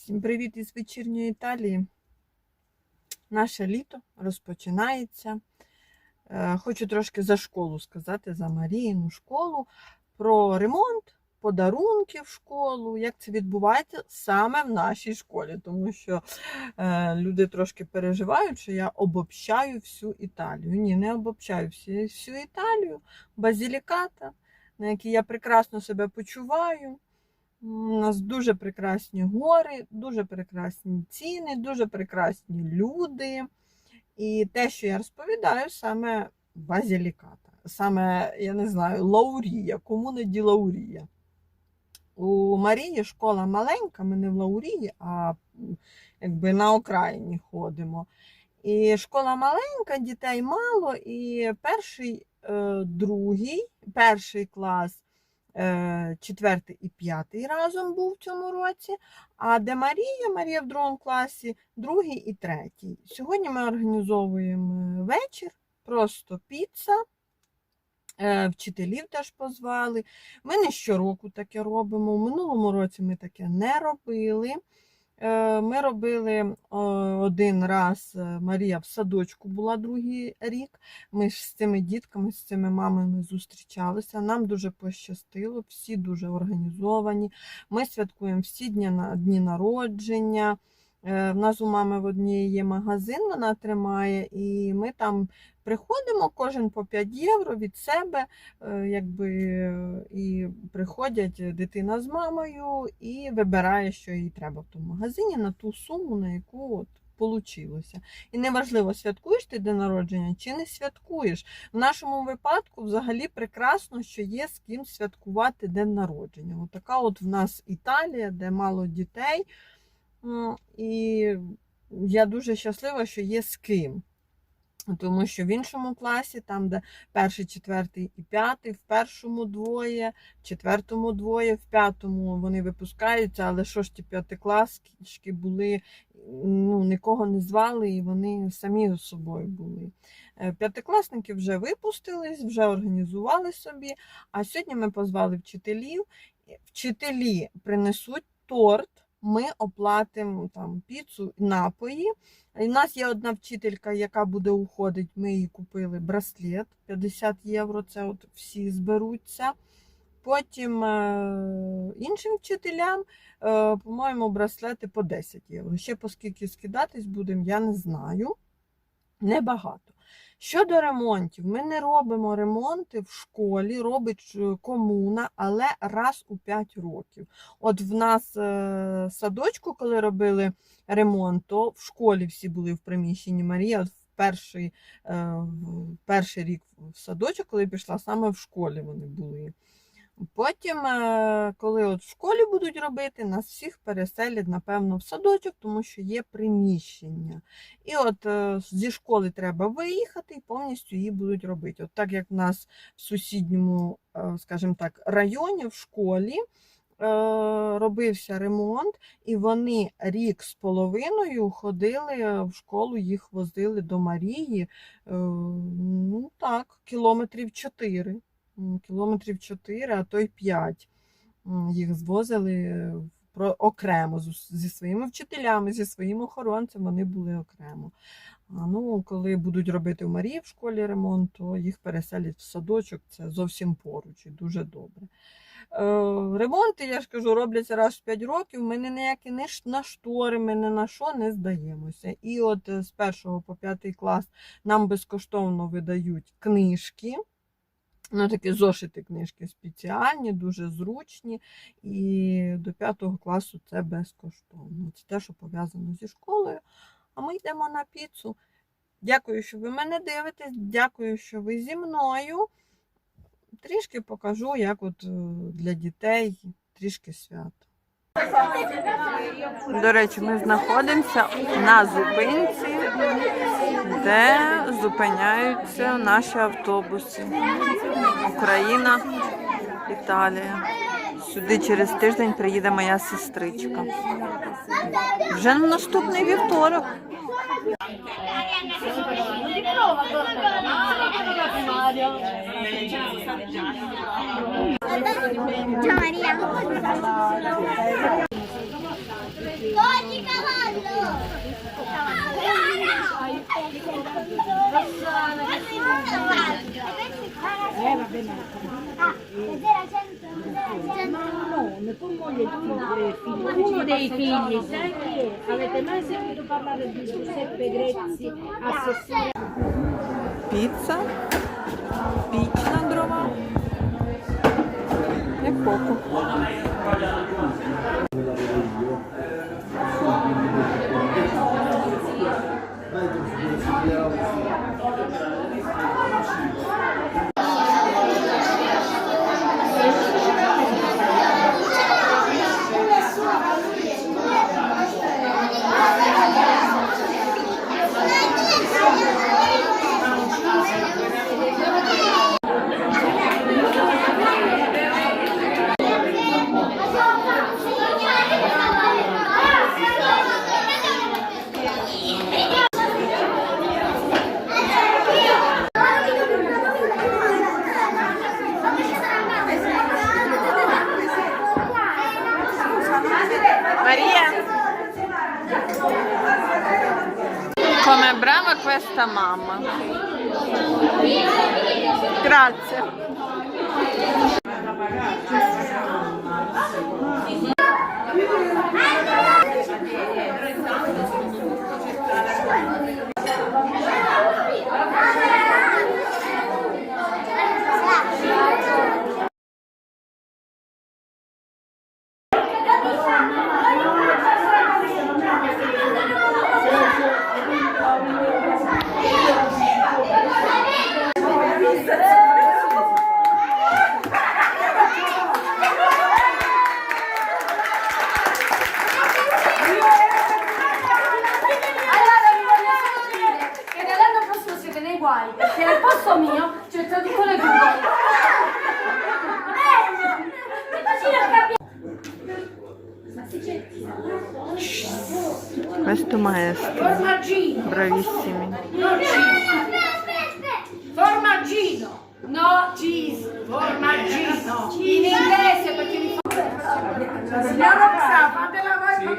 Всім привіт із вечірньої Італії. Наше літо розпочинається. Е, Хочу трошки за школу сказати, за Маріїну школу, про ремонт, подарунки в школу, як це відбувається саме в нашій школі, тому що е, люди трошки переживають, що я обобщаю всю Італію. Ні, не обобщаю всю, всю Італію, базіліката, на якій я прекрасно себе почуваю. У нас дуже прекрасні гори, дуже прекрасні ціни, дуже прекрасні люди. І те, що я розповідаю, саме базіліката, саме, я не знаю, Лаурія, кому не ді Лаурія. У Марії школа маленька, ми не в Лаурії, а якби на окраїні ходимо. І школа маленька, дітей мало, і перший, е, другий, перший клас четвертий і п'ятий разом був в цьому році. А де Марія, Марія в другому класі, другий і третій. Сьогодні ми організовуємо вечір, просто піца. Е, Вчителів теж позвали. Ми не щороку таке робимо. У минулому році ми таке не робили. Е, Ми робили один раз е, Марія в садочку була другий рік. Ми ж з цими дітками, з цими мамами зустрічалися. Нам дуже пощастило, всі дуже організовані. Ми святкуємо всі дні, дні народження. Е, В нас у мами в одній є магазин, вона тримає, і ми там приходимо кожен по 5 євро від себе, е, якби, і приходять дитина з мамою і вибирає, що їй треба в тому магазині на ту суму, на яку от получилося. І неважливо, святкуєш ти день народження чи не святкуєш. В нашому випадку взагалі прекрасно, що є з ким святкувати день народження. От така от в нас Італія, де мало дітей. І я дуже щаслива, що є з ким. Тому що в іншому класі, там, де перший, четвертий і п'ятий, в першому двоє, в четвертому двоє, в п'ятому вони випускаються, але що ж ті п'ятикласники були, ну, нікого не звали, і вони самі з собою були. Е, П'ятикласники вже випустились, вже організували собі. А сьогодні ми позвали вчителів. Вчителі принесуть торт. Ми оплатимо там піцу, напої. І в нас є одна вчителька, яка буде уходити. Ми їй купили браслет 50 євро. Це от всі зберуться. Потім е, іншим вчителям, е, по-моєму, браслети по 10 євро. Ще по скільки скидатись будемо, я не знаю. Небагато. Щодо ремонтів, ми не робимо ремонти в школі, робить е, комуна, але раз у 5 років. От в нас е, садочку, коли робили ремонт, то в школі всі були в приміщенні Марія. Перший, е, перший рік в садочок, коли пішла, саме в школі вони були. Потім, е, коли от в школі будуть робити, нас всіх переселять, напевно, в садочок, тому що є приміщення. І от е, зі школи треба виїхати і повністю її будуть робити. От так як в нас в сусідньому, е, скажімо так, районі в школі робився ремонт, і вони рік з половиною ходили в школу, їх возили до Марії. Ну так, кілометрів 4. Кілометрів 4, а то й 5. Їх звозили окремо зі своїми вчителями, зі своїм охоронцем, вони були окремо. Ну, коли будуть робити в Марії в школі ремонт, то їх переселять в садочок, це зовсім поруч і дуже добре. Е, ремонти, я ж кажу, робляться раз в 5 років. Ми ні ніякі не на штори, ми ні на що не здаємося. І от е, з 1 по 5 клас нам безкоштовно видають книжки. Ну, такі зошити книжки спеціальні, дуже зручні. І до 5 класу це безкоштовно. Це те, що пов'язано зі школою. А ми йдемо на піцу. Дякую, що ви мене дивитесь. Дякую, що ви зі мною. Трішки покажу, як от е, для дітей трішки свято. До речі, ми знаходимося на зупинці, де зупиняються наші автобуси. Україна, Італія. Сюди через тиждень приїде моя сестричка. Вже на наступний вівторок. Ciao Maria. Oggi cavallo. Eh, va bene. Ah, 0 a 100, 0 No, ne con moglie uno dei figli, sai che avete mai sentito parlare di Giuseppe Grezzi, assassino? Pizza, pizza andrò vostra mamma. Grazie. Guai, perché al posto mio c'è il traduttore Google. Eh, così non capiamo. Questo maestro, Formaggino, bravissimi. no cheese. Formaggino, no cheese. Formaggino. In inglese perché mi fa... Signora Roxa, fatela voi con